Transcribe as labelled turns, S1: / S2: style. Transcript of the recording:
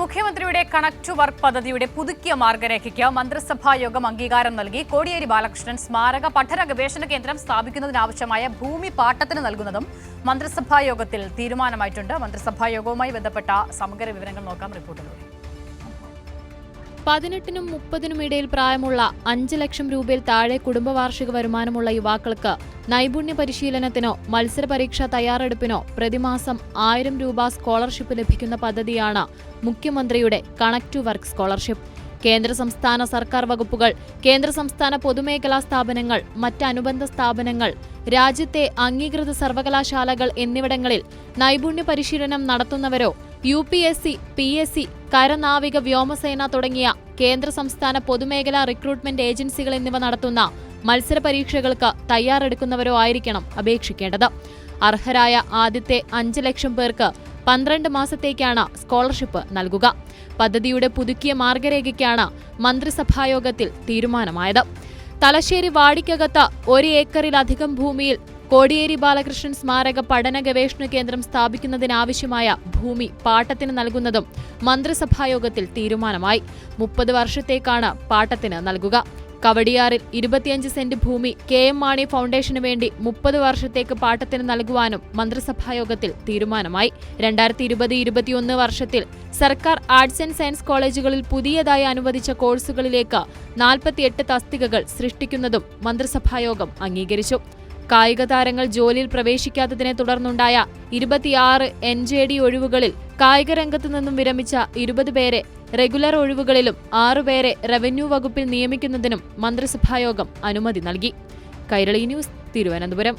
S1: മുഖ്യമന്ത്രിയുടെ connect to work പദ്ധതിയുടെ പുതുക്കിയ മാർഗരേഖയ്ക്ക് മന്ത്രിസഭാ യോഗം അംഗീകാരം നൽകി. കോടിയേരി ബാലകൃഷ്ണൻ സ്മാരക പഠന ഗവേഷണ കേന്ദ്രം സ്ഥാപിക്കുന്നതിനാവശ്യമായ ഭൂമി പാട്ടത്തിന് നൽകുന്നതും മന്ത്രിസഭാ യോഗത്തിൽ തീരുമാനമായിട്ടുണ്ട്. മന്ത്രിസഭാ യോഗവുമായി ബന്ധപ്പെട്ട സമഗ്ര വിവരങ്ങൾ നോക്കാം. റിപ്പോർട്ടിലൂടെ.
S2: പതിനെട്ടിനും മുപ്പതിനും ഇടയിൽ പ്രായമുള്ള അഞ്ച് ലക്ഷം രൂപയിൽ താഴെ കുടുംബവാർഷിക വരുമാനമുള്ള യുവാക്കൾക്ക് നൈപുണ്യ പരിശീലനത്തിനോ മത്സര പരീക്ഷാ തയ്യാറെടുപ്പിനോ പ്രതിമാസം ആയിരം രൂപ സ്കോളർഷിപ്പ് ലഭിക്കുന്ന പദ്ധതിയാണ് മുഖ്യമന്ത്രിയുടെ കണക്ട് ടു വർക്ക് സ്കോളർഷിപ്പ്. കേന്ദ്ര സംസ്ഥാന സർക്കാർ വകുപ്പുകൾ കേന്ദ്ര സംസ്ഥാന പൊതുമേഖലാ സ്ഥാപനങ്ങൾ മറ്റ് അനുബന്ധ സ്ഥാപനങ്ങൾ രാജ്യത്തെ അംഗീകൃത സർവകലാശാലകൾ എന്നിവിടങ്ങളിൽ നൈപുണ്യ പരിശീലനം നടത്തുന്നവരോ U P S C P S C കരനാവിക വ്യോമസേന തുടങ്ങിയ കേന്ദ്ര സംസ്ഥാന പൊതുമേഖലാ റിക്രൂട്ട്മെന്റ് ഏജൻസികൾ എന്നിവ നടത്തുന്ന മത്സര പരീക്ഷകൾക്ക് തയ്യാറെടുക്കുന്നവരോ ആയിരിക്കണം അപേക്ഷിക്കേണ്ടത്. അർഹരായ ആദ്യത്തെ അഞ്ച് ലക്ഷം പേർക്ക് പന്ത്രണ്ട് മാസത്തേക്കാണ് സ്കോളർഷിപ്പ് നൽകുക. പദ്ധതിയുടെ പുതുക്കിയ മാർഗരേഖയ്ക്കാണ് മന്ത്രിസഭായോഗത്തിൽ തീരുമാനമായത്. തലശ്ശേരി വാടിക്കകത്ത് ഒരു ഏക്കറിലധികം ഭൂമിയിൽ കോടിയേരി ബാലകൃഷ്ണൻ സ്മാരക പഠന ഗവേഷണ കേന്ദ്രം സ്ഥാപിക്കുന്നതിനാവശ്യമായ ഭൂമി പാട്ടത്തിന് നൽകുന്നതും മന്ത്രിസഭായോഗത്തിൽ തീരുമാനമായി. മുപ്പത് വർഷത്തേക്കാണ് പാട്ടത്തിന് നൽകുക. കവടിയാറിൽ ഇരുപത്തിയഞ്ച് സെന്റ് ഭൂമി കെ എം മാണി ഫൗണ്ടേഷന് വേണ്ടി മുപ്പത് വർഷത്തേക്ക് പാട്ടത്തിന് നൽകുവാനും മന്ത്രിസഭായോഗത്തിൽ തീരുമാനമായി. രണ്ടായിരത്തി ഇരുപത് ഇരുപത്തിയൊന്ന് വർഷത്തിൽ സർക്കാർ ആർട്സ് ആൻഡ് സയൻസ് കോളേജുകളിൽ പുതിയതായി അനുവദിച്ച കോഴ്സുകളിലേക്ക് നാൽപ്പത്തിയെട്ട് തസ്തികകൾ സൃഷ്ടിക്കുന്നതും മന്ത്രിസഭായോഗം അംഗീകരിച്ചു. കായിക താരങ്ങൾ ജോലിയിൽ പ്രവേശിക്കാത്തതിനെ തുടർന്നുണ്ടായ ഇരുപത്തിയാറ് എൻ ജെ ഡി ഒഴിവുകളിൽ കായിക രംഗത്തു നിന്നും വിരമിച്ച ഇരുപത് പേരെ റെഗുലർ ഒഴിവുകളിലും ആറുപേരെ റവന്യൂ വകുപ്പിൽ നിയമിക്കുന്നതിനും മന്ത്രിസഭായോഗം അനുമതി നൽകി. കൈരളി ന്യൂസ് തിരുവനന്തപുരം.